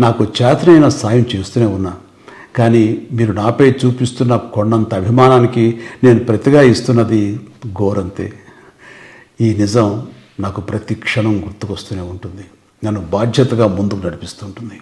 నాకు చేతనైన సాయం చేస్తూనే ఉన్నా. కానీ మీరు నాపై చూపిస్తున్న కొండంత అభిమానానికి నేను ప్రతిగా ఇస్తున్నది ఘోరంతే. ఈ నిజం నాకు ప్రతి క్షణం గుర్తుకొస్తూనే ఉంటుంది. నన్ను బాధ్యతగా ముందుకు నడిపిస్తుంటుంది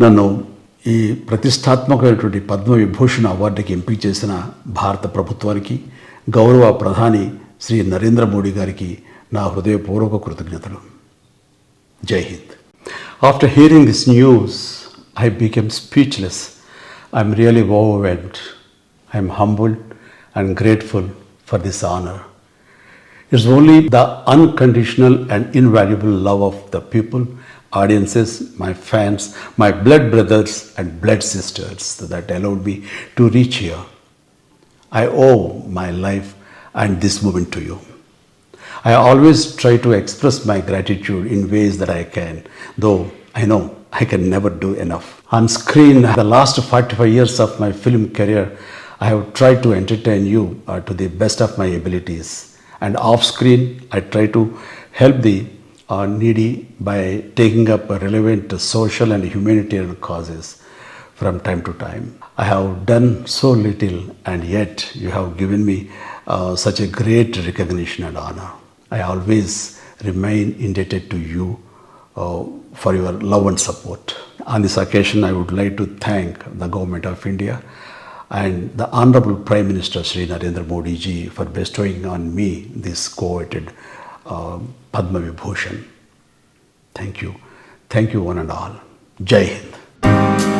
నన్ను ఈ ప్రతిష్టాత్మకమైనటువంటి పద్మవిభూషణ అవార్డుకి ఎంపిక చేసిన భారత ప్రభుత్వానికి గౌరవ ప్రధాని శ్రీ నరేంద్ర మోడీ గారికి నా హృదయపూర్వక కృతజ్ఞతలు. జై Hind. After hearing this news, I became speechless. I'm really overwhelmed. I'm humbled and grateful for this honor. It's only the unconditional and invaluable love of the people, audiences, my fans, my blood brothers and blood sisters that allowed me to reach here. I owe my life and this moment to you. I always try to express my gratitude in ways that I can, though I know I can never do enough. On screen, the last 45 years of my film career, I have tried to entertain you uh, to the best of my abilities. And off screen, I try to help the uh, needy by taking up relevant social and humanitarian causes from time to time. I have done so little, and yet you have given me uh, such a great recognition and honor. I always remain indebted to you uh, for your love and support. On this occasion, I would like to thank the Government of India and the Honorable Prime Minister Sri Narendra Modi ji for bestowing on me this coveted uh, Padma Vibhushan. Thank you. Thank you, one and all. Jai Hind.